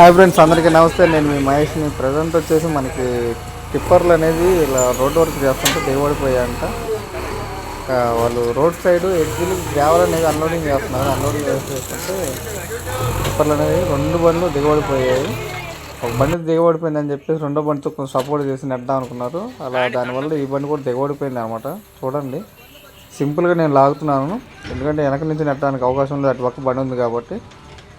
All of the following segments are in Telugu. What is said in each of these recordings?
హాయ్ ఫ్రెండ్స్ అందరికీ నమస్తే. నేను మీ మహేష్ని. ప్రజెంట్ వచ్చేసి మనకి టిప్పర్లు అనేది ఇలా రోడ్ వర్క్ చేస్తుంటే దిగబడిపోయాయంట వాళ్ళు రోడ్ సైడ్ ఎడ్జీలు గ్రావెల్ అనేది అన్లోడింగ్ చేస్తున్నారు. అన్లోడింగ్ చేస్తుంటే టిప్పర్లు అనేది రెండు బండ్లు దిగబడిపోయాయి. ఒక బండి దిగబడిపోయిందని చెప్పేసి రెండో బండితో కొంచెం సపోర్ట్ చేసి నెడదాం అనుకున్నారు. అలా దానివల్ల ఈ బండి కూడా దిగబడిపోయింది అనమాట చూడండి. సింపుల్గా నేను లాగుతున్నాను. ఎందుకంటే వెనక నుంచి నెట్టడానికి అవకాశం ఉంది అటు పక్క బండి ఉంది కాబట్టి.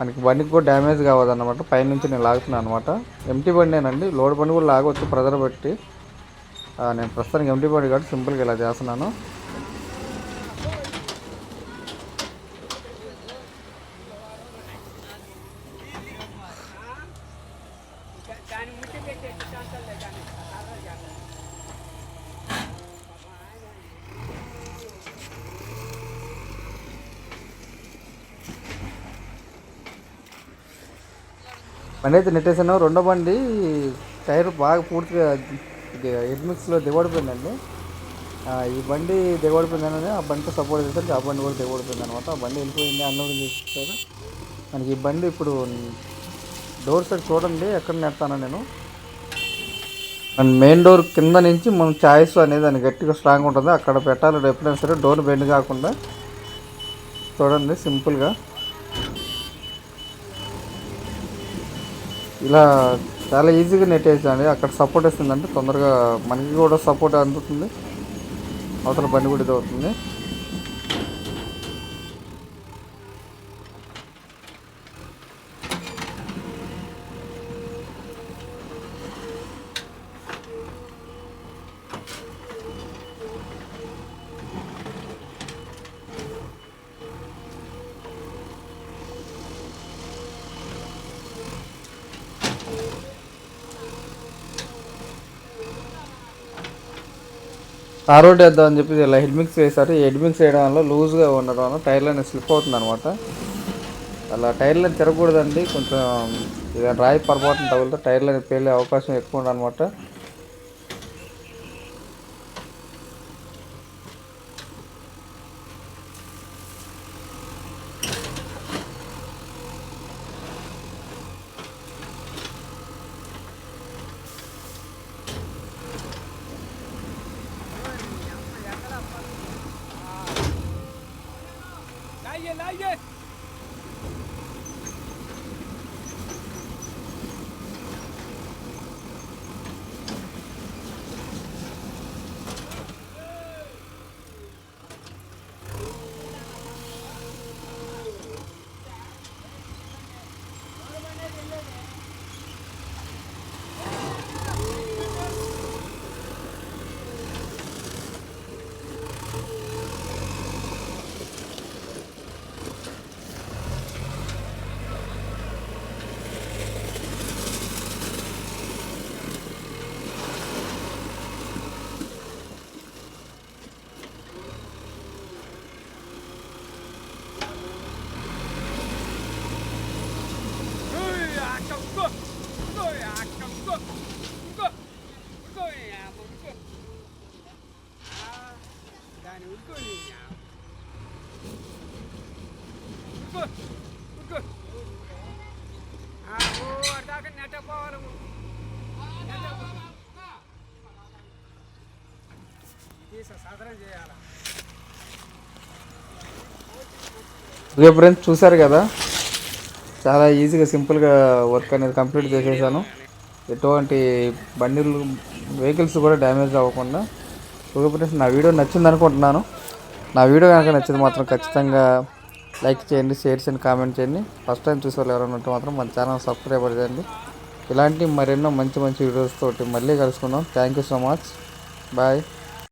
మనకి బండికి కూడా డ్యామేజ్ కావద్దన్నమాట. పైన పైనుంచి నేను లాగుతున్నాను అనమాట ఎంటీ బండేనండి లోడ్ బండి కూడా లాగొచ్చు ప్రెజర్ పెట్టి నేను ప్రస్తుతానికి ఎంటీ బండి కాబట్టి సింపుల్గా ఇలా చేస్తున్నాను. బండి అయితే నెట్టేసాను. రెండో బండి టైర్ బాగా పూర్తిగా హెడ్మిక్స్లో దిగబడిపోయిందండి. ఈ బండి దిగబడిపోయిందని ఆ బండితో సపోర్ట్ చేస్తే ఆ బండి కూడా దిగబడిపోయింది అనమాట. ఆ బండి వెళ్ళిపోయింది అన్లోడింగ్ చేసేసారు. మనకి ఈ బండి ఇప్పుడు డోర్ సైడ్ చూడండి ఎక్కడ నెడతాను నేను. అండ్ మెయిన్ డోర్ కింద నుంచి మనం ఛాయిస్ అనేది దాన్ని గట్టిగా స్ట్రాంగ్ ఉంటుంది. అక్కడ పెట్టాలి ఎప్పుడైనా సరే డోర్ బెండ్ కాకుండా చూడండి సింపుల్గా. ఇలా చాలా ఈజీగా నెట్టేసండి అక్కడ సపోర్ట్ వస్తుందంటే తొందరగా మనకి కూడా సపోర్ట్ అందుతుంది. అవతల బండి కూడా ఇది అవుతుంది ఆ రోడ్ వేద్దాం అని చెప్పి ఇలా హెడ్ మిక్స్ వేశారు హెడ్ మిక్స్ వేయడం వల్ల లూజ్గా ఉండడం వల్ల టైర్ లైన్ స్లిప్ అవుతుంది అనమాట అలా టైర్ లైన్ తిరగకూడదండి. కొంచెం రాయి పొరపాటున తగిలితే టైర్ లైన్ పేలే అవకాశం ఎక్కువ ఉంది 越来越 దాకా ఫ్రెండ్స్ చూసారు కదా? చాలా ఈజీగా సింపుల్గా వర్క్ అనేది కంప్లీట్ చేసేసాను. ఎటువంటి బండిలు వెహికల్స్ కూడా డ్యామేజ్ అవ్వకుండా. ఓకే ఫ్రెండ్స్ నా వీడియో నచ్చింది అనుకుంటున్నాను నా వీడియో కనుక నచ్చింది మాత్రం ఖచ్చితంగా లైక్ చేయండి షేర్ చేయండి కామెంట్ చేయండి. ఫస్ట్ టైం చూసే వాళ్ళు ఎవరైనా ఉంటే మాత్రం మన ఛానల్ సబ్స్క్రైబ్ చేయండి. ఇలాంటి మరెన్నో మంచి మంచి వీడియోస్ తోటి మళ్ళీ కలుసుకుందాం. Thank you so much bye